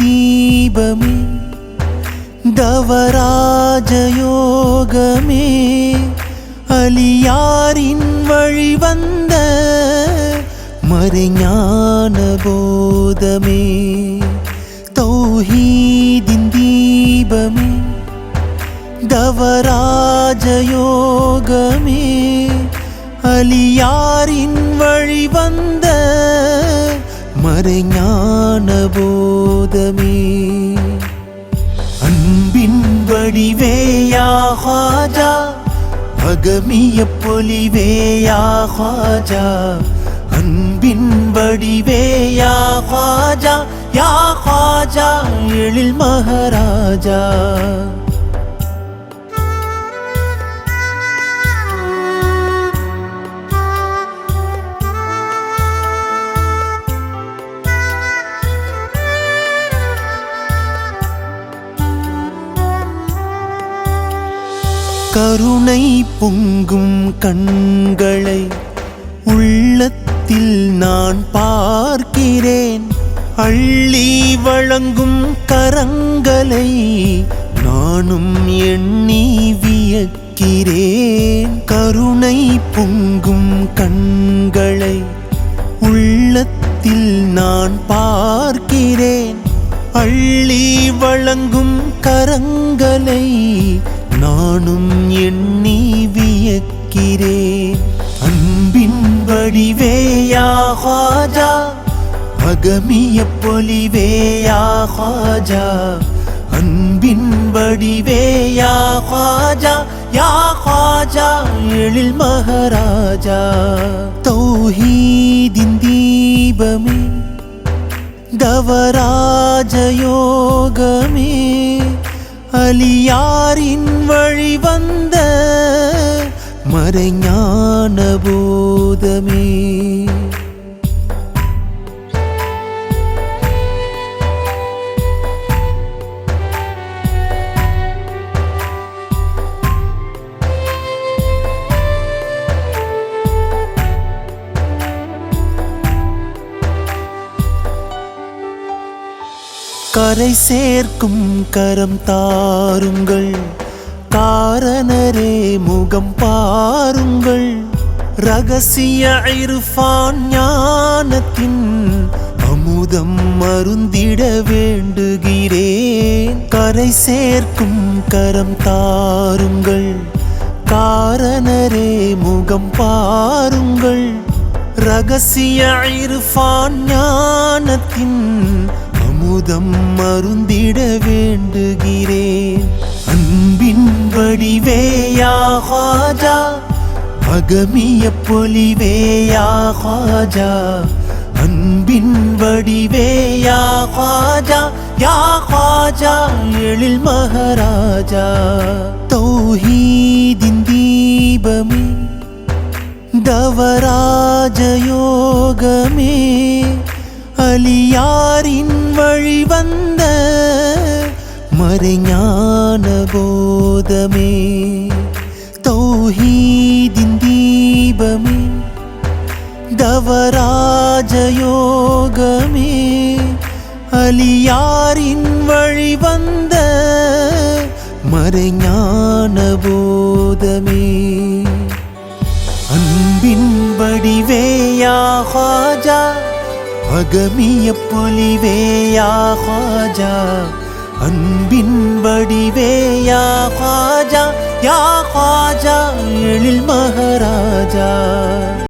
தீபமே தவராஜயோகமே அலியாரின் வழி வந்த மறைஞான போதமே தௌஹீதின் தீபமே தவராஜயோகமே அலியாரின் வழி வந்த மறைஞான ஞானபோதமே. அன்பின் வடிவேயா ஹாஜா அகமிய பொலிவேயா ஹாஜா அன்பின் வடிவேயா ஹாஜா யா ஹாஜா எழில் மகாராஜா. கருணை பொங்கும் கண்களை உள்ளத்தில் நான் பார்க்கிறேன். அள்ளி வழங்கும் கரங்களை நானும் எண்ணி வியக்கிறேன். கருணை பொங்கும் கண்களை உள்ளத்தில் நான் பார்க்கிறேன். அள்ளி வழங்கும் கரங்களை நானும் எண்ணி வியக்கிறேன் அன்பின் வடிவேயாகாஜா அகமிய பொலிவேயாகாஜா அன்பின் வடிவேயாகாஜா யா ஹாஜா எழில் மகாராஜா. தௌஹீதின் தீபமே. தவராஜயோகமே அலியாரின் வழி வந்த மறைஞான போதமே. கரை சேர்க்கும் கரம் தாருங்கள். காரணரே முகம் பாருங்கள். ரகசிய இர்ஃபான் ஞானத்தின் அமுதம் மருந்திட வேண்டுகிறேன். கரை சேர்க்கும் கரம் தாருங்கள். காரணரே முகம் பாருங்கள். ரகசிய இர்ஃபான் ஞானத்தின் அமுதம் மருந்திட வேண்டுகிறேன். அன்பின் வடிவேயா அகமிய பொலிவேயா அன்பின் வடிவேயா யா ஹாஜா எழில் மகாராஜா. தௌஹீதின் தீபமே தவராஜயோகமே அலியாரி மறைஞான போதமே தௌஹீதின் தீபமே தவராஜயோகமே அலியாரின் வழி வந்த மறைஞான போதமே அன்பின் வடிவேயா ஹாஜா அகமிய பொலிவேயா ஹாஜா அன்பின் வடிவே யா ஹாஜா யா ஹாஜா எழில் மகாராஜா.